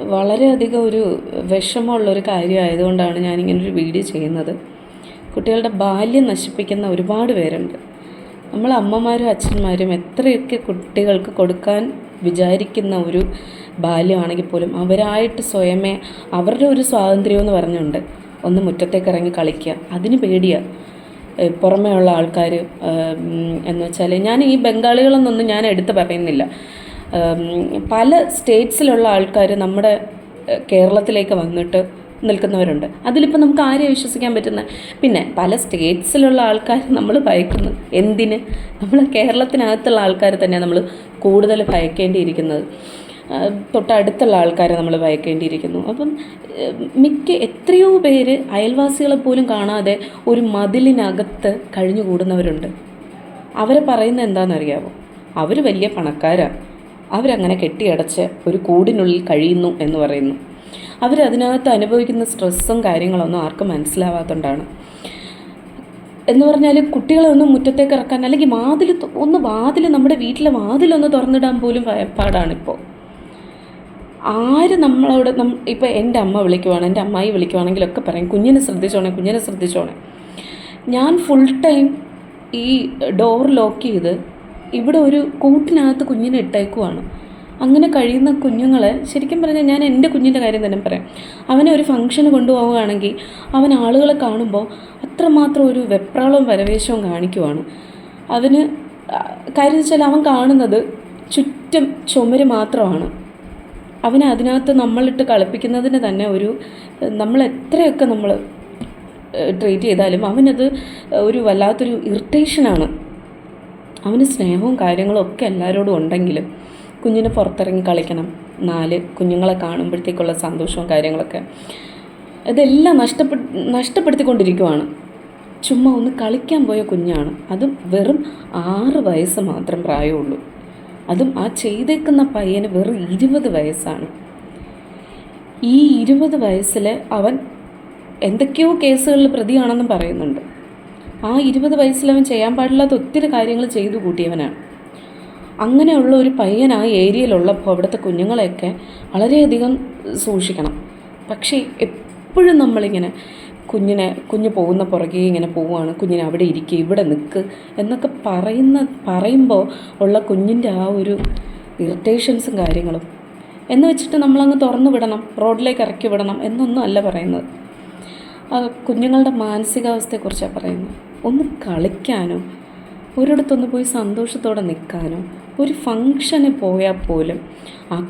വളരെയധികം ഒരു വിഷമമുള്ളൊരു കാര്യമായതുകൊണ്ടാണ് ഞാനിങ്ങനൊരു വീഡിയോ ചെയ്യുന്നത്. കുട്ടികളുടെ ബാല്യം നശിപ്പിക്കുന്ന ഒരുപാട് പേരുണ്ട്. നമ്മൾ അമ്മമാരും അച്ഛന്മാരും എത്രയൊക്കെ കുട്ടികൾക്ക് കൊടുക്കാൻ വിചാരിക്കുന്ന ഒരു ബാല്യമാണെങ്കിൽ പോലും അവരായിട്ട് സ്വയമേ അവരുടെ ഒരു സ്വാതന്ത്ര്യം എന്ന് പറഞ്ഞുകൊണ്ട് ഒന്ന് മുറ്റത്തേക്ക് ഇറങ്ങി കളിക്കുക. അതിന് പേടിയാണ് പുറമേ ഉള്ള ആൾക്കാർ എന്ന് വെച്ചാൽ ഞാൻ ഈ ബംഗാളികളെന്നൊന്നും ഞാൻ എടുത്ത് പറയുന്നില്ല. പല സ്റ്റേറ്റ്സിലുള്ള ആൾക്കാർ നമ്മുടെ കേരളത്തിലേക്ക് വന്നിട്ട് നിൽക്കുന്നവരുണ്ട്. അതിലിപ്പോൾ നമുക്ക് ആരെയും വിശ്വസിക്കാൻ പറ്റുന്ന? പിന്നെ പല സ്റ്റേറ്റ്സിലുള്ള ആൾക്കാർ നമ്മൾ ഭയക്കുന്നു. എന്തിന്? നമ്മൾ കേരളത്തിനകത്തുള്ള ആൾക്കാർ തന്നെ നമ്മൾ കൂടുതൽ ഭയക്കേണ്ടിയിരിക്കുന്നത്. തൊട്ടടുത്തുള്ള ആൾക്കാരെ നമ്മൾ ഭയക്കേണ്ടിയിരിക്കുന്നു. അപ്പം മിക്ക എത്രയോ പേര് അയൽവാസികളെ പോലും കാണാതെ ഒരു മതിലിനകത്ത് കഴിഞ്ഞുകൂടുന്നവരുണ്ട്. അവരെ പറയുന്നത് എന്താണെന്നറിയാമോ അവർ വലിയ പണക്കാരാണ് അവരങ്ങനെ കെട്ടിയടച്ച് ഒരു കൂടിനുള്ളിൽ കഴിയുന്നു എന്ന് പറയുന്നു. അവരതിനകത്ത് അനുഭവിക്കുന്ന സ്ട്രെസ്സും കാര്യങ്ങളൊന്നും ആർക്കും മനസ്സിലാവാത്തതുകൊണ്ടാണ് എന്ന് പറഞ്ഞാൽ കുട്ടികളെ ഒന്ന് മുറ്റത്തേക്ക് ഇറക്കാൻ അല്ലെങ്കിൽ വാതിൽ ഒന്ന് വാതിൽ നമ്മുടെ വീട്ടിലെ വാതിലൊന്ന് തുറന്നിടാൻ പോലും ഭയപ്പാടാണിപ്പോൾ ആര് നമ്മളോട് നം ഇപ്പോൾ എന്റെ അമ്മ വിളിക്കുവാണ് എന്റെ അമ്മായി വിളിക്കുവാണെങ്കിലൊക്കെ പറയും കുഞ്ഞിനെ ശ്രദ്ധിച്ചോണേ കുഞ്ഞിനെ ശ്രദ്ധിച്ചോണേ. ഞാൻ ഫുൾ ടൈം ഈ ഡോർ ലോക്ക് ചെയ്ത് ഇവിടെ ഒരു കൂട്ടിനകത്ത് കുഞ്ഞിനെ ഇട്ടേക്കുവാണ്. അങ്ങനെ കഴിയുന്ന കുഞ്ഞുങ്ങളെ ശരിക്കും പറഞ്ഞാൽ ഞാൻ എന്റെ കുഞ്ഞിന്റെ കാര്യം തന്നെ പറയാം. അവനെ ഒരു ഫംഗ്ഷന് കൊണ്ടുപോവുകയാണെങ്കിൽ അവൻ ആളുകളെ കാണുമ്പോൾ അത്രമാത്രം ഒരു വെപ്രാളവും പരവേശവും കാണിക്കുവാണ്. അവന് കാര്യം വെച്ചാൽ അവൻ കാണുന്നത് ചുറ്റും ചുമര് മാത്രമാണ്. അവനെ അതിനകത്ത് നമ്മളിട്ട് കളിപ്പിക്കുന്നതിന് തന്നെ ഒരു നമ്മൾ എത്രയൊക്കെ നമ്മൾ ട്രീറ്റ് ചെയ്താലും അവനത് ഒരു വല്ലാത്തൊരു ഇറിറ്റേഷനാണ് അവന് സ്നേഹവും കാര്യങ്ങളും ഒക്കെ എല്ലാവരോടും ഉണ്ടെങ്കിലും കുഞ്ഞിന് പുറത്തിറങ്ങി കളിക്കണം. നാല് കുഞ്ഞുങ്ങളെ കാണുമ്പോഴത്തേക്കുള്ള സന്തോഷവും കാര്യങ്ങളൊക്കെ. ഇതെല്ലാം നഷ്ടപ്പെ നഷ്ടപ്പെടുത്തിക്കൊണ്ടിരിക്കുവാണ്. ചുമ്മാ ഒന്ന് കളിക്കാൻ പോയ കുഞ്ഞാണ്. അതും വെറും ആറ് വയസ്സ് മാത്രം പ്രായമുള്ളൂ. അതും ആ ചെയ്തേക്കുന്ന പയ്യന് വെറും ഇരുപത് വയസ്സാണ്. ഈ ഇരുപത് വയസ്സിൽ അവൻ എന്തൊക്കെയോ കേസുകളിൽ പ്രതിയാണെന്നും പറയുന്നുണ്ട്. ആ ഇരുപത് വയസ്സിലവൻ ചെയ്യാൻ പാടില്ലാത്ത ഒത്തിരി കാര്യങ്ങൾ ചെയ്തു കൂട്ടിയവനാണ് അങ്ങനെയുള്ള ഒരു പയ്യൻ ആ ഏരിയയിലുള്ളപ്പോൾ അവിടുത്തെ കുഞ്ഞുങ്ങളെയൊക്കെ വളരെയധികം സൂക്ഷിക്കണം. പക്ഷേ എപ്പോഴും നമ്മളിങ്ങനെ കുഞ്ഞിനെ കുഞ്ഞ് പോകുന്ന പുറകെ ഇങ്ങനെ പോവുകയാണ് കുഞ്ഞിനെ അവിടെ ഇരിക്കുക ഇവിടെ നിൽക്ക് എന്നൊക്കെ പറയുന്ന പറയുമ്പോൾ ഉള്ള കുഞ്ഞിന്റെ ആ ഒരു ഇറിറ്റേഷൻസും കാര്യങ്ങളും. എന്ന് വെച്ചിട്ട് നമ്മളങ്ങ് തുറന്നു വിടണം റോഡിലേക്ക് ഇറക്കി വിടണം എന്നൊന്നും അല്ല പറയുന്നത്. കുഞ്ഞുങ്ങളുടെ മാനസികാവസ്ഥയെക്കുറിച്ചാണ് പറയുന്നത്. ഒന്ന് കളിക്കാനോ ഒരിടത്തൊന്ന് പോയി സന്തോഷത്തോടെ നിൽക്കാനോ ഒരു ഫങ്ഷന് പോയാൽ പോലും ആ